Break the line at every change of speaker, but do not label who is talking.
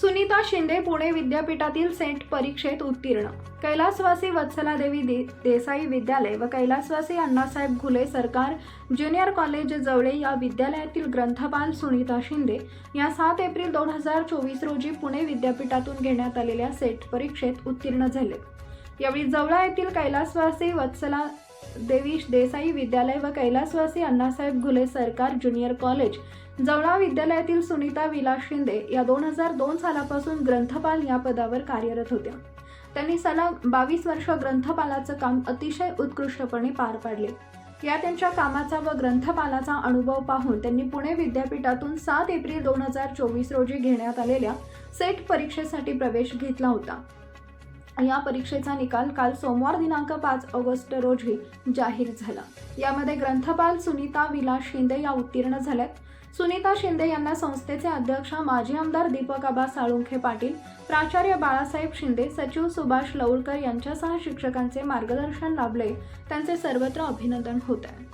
सुनीता शिंदे पुणे विद्यापीठातील सेंट परीक्षेत उत्तीर्ण. कैलासवासी वत्सलादेवी दे देसाई विद्यालय व कैलासवासी अण्णासाहेब घुले सरकार ज्युनियर कॉलेज जवळे या विद्यालयातील ग्रंथपाल सुनीता शिंदे या सात एप्रिल दोन हजार चोवीस रोजी पुणे विद्यापीठातून घेण्यात आलेल्या सेट परीक्षेत उत्तीर्ण झाले. यावेळी जवळा येथील कैलासवासी वत्सला देवीश देसाई विद्यालय व कैलासवासी अण्णासाहेब घुले सरकार ज्युनियर कॉलेज. जवळा विद्यालयातील सुनीता विलास शिंदे या दोन हजार दोन सालापासून ग्रंथपाल या पदावर कार्यरत होत्या. त्यांनी सलग बावीस वर्ष ग्रंथपालाचं काम अतिशय उत्कृष्टपणे पार पाडले. या त्यांच्या कामाचा व ग्रंथपालाचा अनुभव पाहून त्यांनी पुणे विद्यापीठातून सात एप्रिल दोन हजार चोवीस रोजी घेण्यात आलेल्या सेट परीक्षेसाठी प्रवेश घेतला होता. या परीक्षेचा निकाल काल सोमवार दिनांक पाच ऑगस्ट रोजी जाहीर झाला. यामध्ये ग्रंथपाल सुनीता विलास शिंदे या उत्तीर्ण झाल्यात. सुनीता शिंदे यांना संस्थेचे अध्यक्ष माजी आमदार दीपक आबा साळुंखे पाटील प्राचार्य बाळासाहेब शिंदे सचिव सुभाष लवळकर यांच्यासह शिक्षकांचे मार्गदर्शन लाभले. त्यांचे सर्वत्र अभिनंदन होत आहे